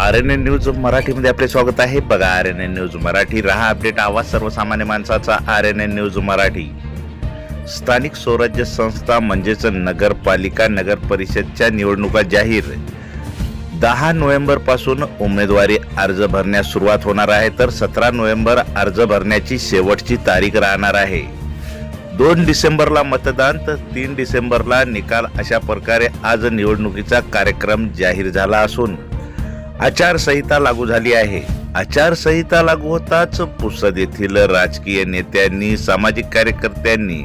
R N N news मराठीमध्ये आपले स्वागत आहे. बघा R N N news Marathi. रहा अपडेट आवाज सर्वसामान्य माणसाचा R N N news Marathi. स्थानिक स्वराज्य संस्था म्हणजेच नगरपालिका नगर परिषदच्या निवडणुका जाहीर. दहा नोव्हेंबरपासून उमेदवारी अर्ज भरण्यास सुरुवात होणार आहे. तर सतरा नोव्हेंबर अर्ज भरण्याची शेवटची तारीख राहणार आहे. दोन डिसेंबरला मतदान तर तीन डिसेंबरला निकाल अशा प्रकारे आज निवडणुकीचा कार्यक्रम जाहीर झाला असून आचारसंहिता लागू झाली आहे. आचारसंहिता लागू होताच पुसद येथील राजकीय नेत्यांनी सामाजिक कार्यकर्त्यांनी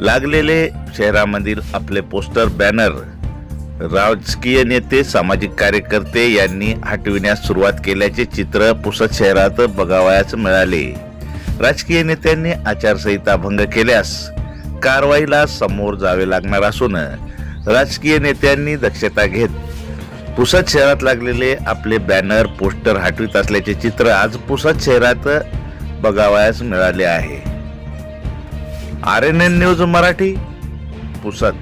लागलेले शहरामधील आपले पोस्टर बॅनर राजकीय नेते सामाजिक कार्यकर्ते यांनी हटविण्यास सुरुवात केल्याचे चित्र पुसद शहरात बघावयास मिळाले. राजकीय नेत्यांनी आचारसंहिता भंग केल्यास कारवाईला समोर जावे लागणार असून राजकीय नेत्यांनी दक्षता घेत पुसद शहरात लागलेले आपले बॅनर पोस्टर हटवित असल्याचे चित्र आज पुसद शहरात बघावयास मिळाले आहे. R N N news Marathi Pusad.